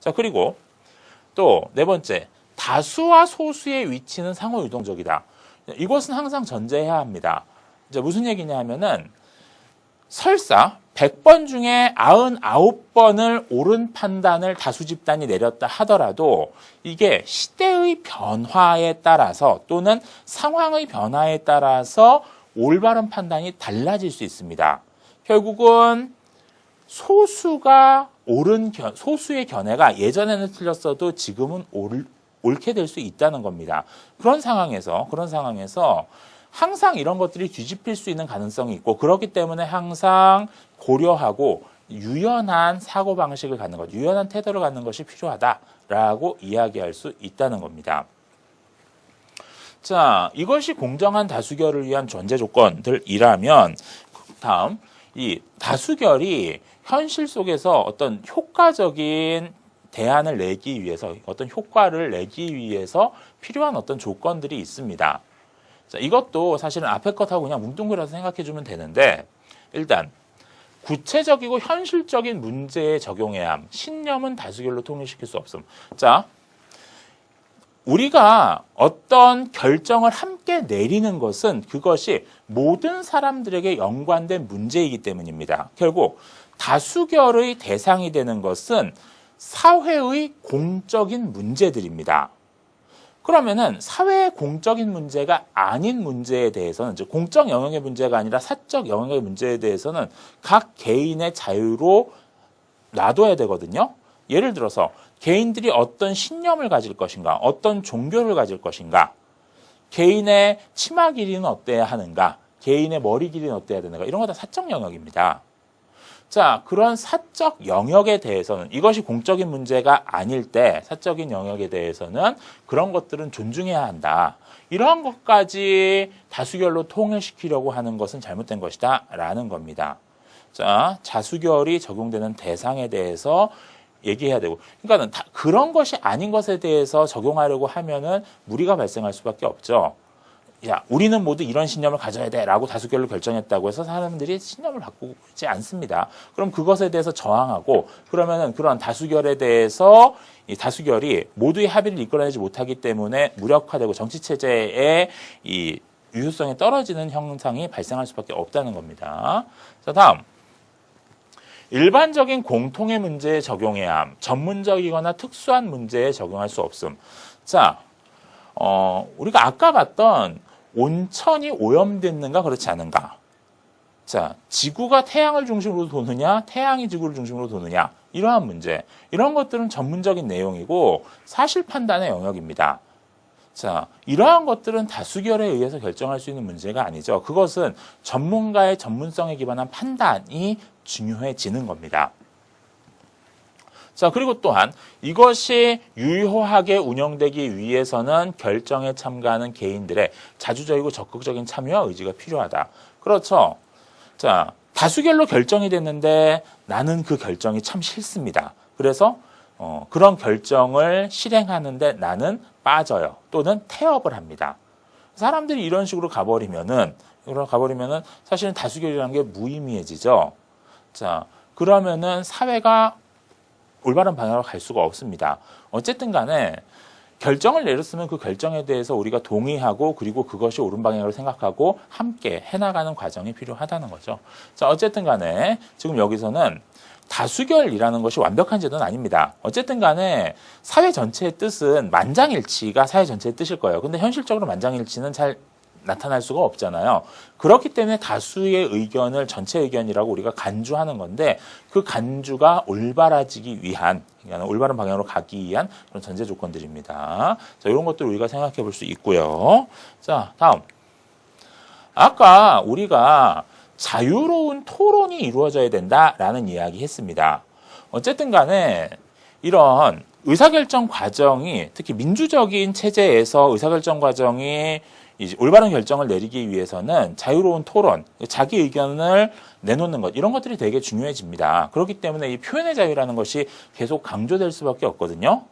자, 그리고 또 네 번째, 다수와 소수의 위치는 상호 유동적이다. 이것은 항상 전제해야 합니다. 이제 무슨 얘기냐 하면은 설사 100번 중에 99번을 옳은 판단을 다수 집단이 내렸다 하더라도 이게 시대의 변화에 따라서 또는 상황의 변화에 따라서 올바른 판단이 달라질 수 있습니다. 결국은 소수가 옳은 견, 소수의 견해가 예전에는 틀렸어도 지금은 옳, 옳게 될 수 있다는 겁니다. 그런 상황에서 그런 상황에서 항상 이런 것들이 뒤집힐 수 있는 가능성이 있고 그렇기 때문에 항상 고려하고 유연한 사고 방식을 갖는 것, 유연한 태도를 갖는 것이 필요하다라고 이야기할 수 있다는 겁니다. 자, 이것이 공정한 다수결을 위한 전제 조건들이라면 다음 이 다수결이 현실 속에서 어떤 효과적인 대안을 내기 위해서 어떤 효과를 내기 위해서 필요한 어떤 조건들이 있습니다. 자, 이것도 사실은 앞에 것하고 그냥 뭉뚱그려서 생각해 주면 되는데 일단 구체적이고 현실적인 문제에 적용해야 함. 신념은 다수결로 통일시킬 수 없음. 자, 우리가 어떤 결정을 함께 내리는 것은 그것이 모든 사람들에게 연관된 문제이기 때문입니다. 결국 다수결의 대상이 되는 것은 사회의 공적인 문제들입니다. 그러면은 사회의 공적인 문제가 아닌 문제에 대해서는 즉 공적 영역의 문제가 아니라 사적 영역의 문제에 대해서는 각 개인의 자유로 놔둬야 되거든요. 예를 들어서 개인들이 어떤 신념을 가질 것인가, 어떤 종교를 가질 것인가, 개인의 치마 길이는 어때야 하는가, 개인의 머리 길이는 어때야 되는가, 이런 거 다 사적 영역입니다. 자, 그런 사적 영역에 대해서는 이것이 공적인 문제가 아닐 때 사적인 영역에 대해서는 그런 것들은 존중해야 한다. 이러한 것까지 다수결로 통일시키려고 하는 것은 잘못된 것이다. 라는 겁니다. 자, 자수결이 적용되는 대상에 대해서 얘기해야 되고. 그러니까는 다 그런 것이 아닌 것에 대해서 적용하려고 하면은 무리가 발생할 수밖에 없죠. 야, 우리는 모두 이런 신념을 가져야 돼. 라고 다수결로 결정했다고 해서 사람들이 신념을 바꾸지 않습니다. 그럼 그것에 대해서 저항하고, 그러면은 그런 다수결에 대해서 이 다수결이 모두의 합의를 이끌어내지 못하기 때문에 무력화되고 정치체제의 이 유효성이 떨어지는 형상이 발생할 수밖에 없다는 겁니다. 자, 다음. 일반적인 공통의 문제에 적용해야 함. 전문적이거나 특수한 문제에 적용할 수 없음. 자, 어, 우리가 아까 봤던 온천이 오염됐는가 그렇지 않은가. 자, 지구가 태양을 중심으로 도느냐, 태양이 지구를 중심으로 도느냐, 이러한 문제. 이런 것들은 전문적인 내용이고 사실 판단의 영역입니다. 자, 이러한 것들은 다수결에 의해서 결정할 수 있는 문제가 아니죠. 그것은 전문가의 전문성에 기반한 판단이 중요해지는 겁니다. 자, 그리고 또한 이것이 유효하게 운영되기 위해서는 결정에 참가하는 개인들의 자주적이고 적극적인 참여와 의지가 필요하다. 그렇죠. 자, 다수결로 결정이 됐는데 나는 그 결정이 참 싫습니다. 그래서 어, 그런 결정을 실행하는데 나는 빠져요. 또는 태업을 합니다. 사람들이 이런 식으로 가버리면은, 이런 가버리면은 사실은 다수결이라는 게 무의미해지죠. 자, 그러면은 사회가 올바른 방향으로 갈 수가 없습니다. 어쨌든 간에 결정을 내렸으면 그 결정에 대해서 우리가 동의하고 그리고 그것이 옳은 방향으로 생각하고 함께 해나가는 과정이 필요하다는 거죠. 자, 어쨌든 간에 지금 여기서는 다수결이라는 것이 완벽한 제도는 아닙니다. 어쨌든 간에 사회 전체의 뜻은 만장일치가 사회 전체의 뜻일 거예요. 근데 현실적으로 만장일치는 잘 나타날 수가 없잖아요. 그렇기 때문에 다수의 의견을 전체 의견이라고 우리가 간주하는 건데 그 간주가 올바라지기 위한 그러니까 올바른 방향으로 가기 위한 그런 전제 조건들입니다. 자, 이런 것들 우리가 생각해 볼 수 있고요. 자, 다음. 아까 우리가 자유로운 토론이 이루어져야 된다라는 이야기 했습니다. 어쨌든 간에 이런 의사결정 과정이 특히 민주적인 체제에서 의사결정 과정이 이제 올바른 결정을 내리기 위해서는 자유로운 토론, 자기 의견을 내놓는 것 이런 것들이 되게 중요해집니다. 그렇기 때문에 이 표현의 자유라는 것이 계속 강조될 수밖에 없거든요.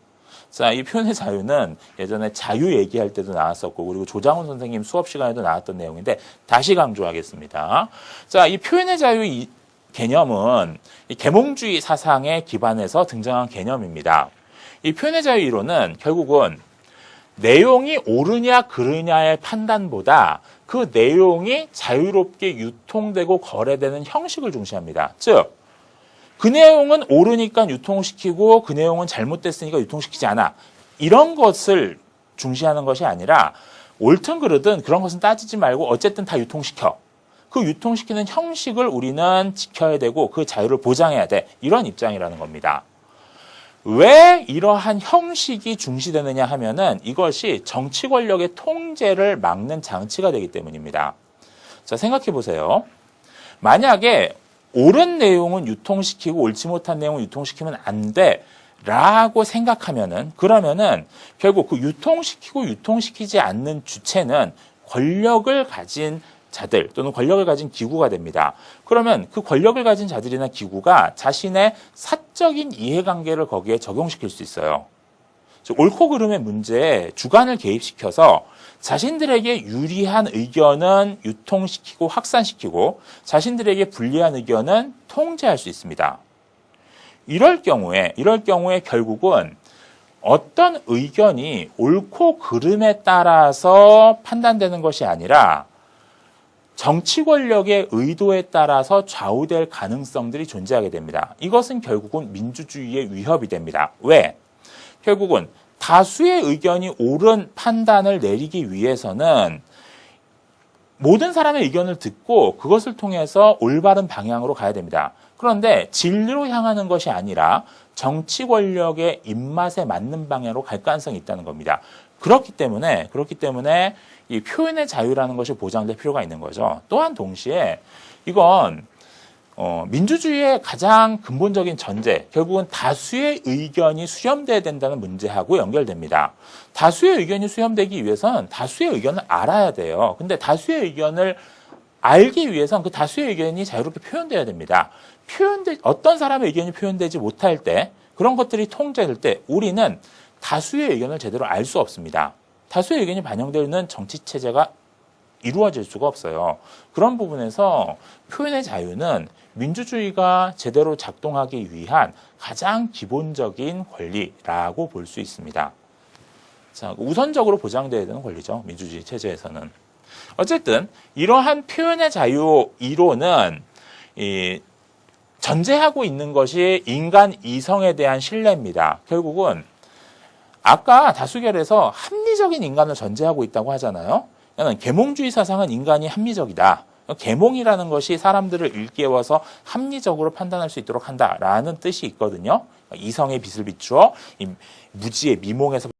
자, 이 표현의 자유는 예전에 자유 얘기할 때도 나왔었고, 그리고 조장훈 선생님 수업 시간에도 나왔던 내용인데, 다시 강조하겠습니다. 자, 이 표현의 자유 개념은 이 계몽주의 사상에 기반해서 등장한 개념입니다. 이 표현의 자유 이론은 결국은 내용이 옳으냐 그르냐의 판단보다 그 내용이 자유롭게 유통되고 거래되는 형식을 중시합니다. 즉, 그 내용은 옳으니까 유통시키고 그 내용은 잘못됐으니까 유통시키지 않아. 이런 것을 중시하는 것이 아니라 옳든 그르든 그런 것은 따지지 말고 어쨌든 다 유통시켜. 그 유통시키는 형식을 우리는 지켜야 되고 그 자유를 보장해야 돼. 이런 입장이라는 겁니다. 왜 이러한 형식이 중시되느냐 하면은 이것이 정치 권력의 통제를 막는 장치가 되기 때문입니다. 자, 생각해 보세요. 만약에 옳은 내용은 유통시키고 옳지 못한 내용은 유통시키면 안 돼. 라고 생각하면은 그러면은 결국 그 유통시키고 유통시키지 않는 주체는 권력을 가진 자들 또는 권력을 가진 기구가 됩니다. 그러면 그 권력을 가진 자들이나 기구가 자신의 사적인 이해관계를 거기에 적용시킬 수 있어요. 즉, 옳고 그름의 문제에 주관을 개입시켜서 자신들에게 유리한 의견은 유통시키고 확산시키고 자신들에게 불리한 의견은 통제할 수 있습니다. 이럴 경우에 이럴 경우에 결국은 어떤 의견이 옳고 그름에 따라서 판단되는 것이 아니라 정치 권력의 의도에 따라서 좌우될 가능성들이 존재하게 됩니다. 이것은 결국은 민주주의의 위협이 됩니다. 왜? 결국은 다수의 의견이 옳은 판단을 내리기 위해서는 모든 사람의 의견을 듣고 그것을 통해서 올바른 방향으로 가야 됩니다. 그런데 진리로 향하는 것이 아니라 정치 권력의 입맛에 맞는 방향으로 갈 가능성이 있다는 겁니다. 그렇기 때문에 그렇기 때문에 이 표현의 자유라는 것이 보장될 필요가 있는 거죠. 또한 동시에 이건 어, 민주주의의 가장 근본적인 전제, 결국은 다수의 의견이 수렴돼야 된다는 문제하고 연결됩니다. 다수의 의견이 수렴되기 위해서는 다수의 의견을 알아야 돼요. 근데 다수의 의견을 알기 위해서는 그 다수의 의견이 자유롭게 표현돼야 됩니다. 표현돼 어떤 사람의 의견이 표현되지 못할 때 그런 것들이 통제될 때 우리는 다수의 의견을 제대로 알 수 없습니다. 다수의 의견이 반영되는 정치 체제가 이루어질 수가 없어요. 그런 부분에서 표현의 자유는 민주주의가 제대로 작동하기 위한 가장 기본적인 권리라고 볼 수 있습니다. 자, 우선적으로 보장돼야 되는 권리죠. 민주주의 체제에서는. 어쨌든 이러한 표현의 자유 이론은 이 전제하고 있는 것이 인간 이성에 대한 신뢰입니다. 결국은 아까 다수결에서 합리적인 인간을 전제하고 있다고 하잖아요. 계몽주의 사상은 인간이 합리적이다. 계몽이라는 것이 사람들을 일깨워서 합리적으로 판단할 수 있도록 한다라는 뜻이 있거든요. 이성의 빛을 비추어 이 무지의 미몽에서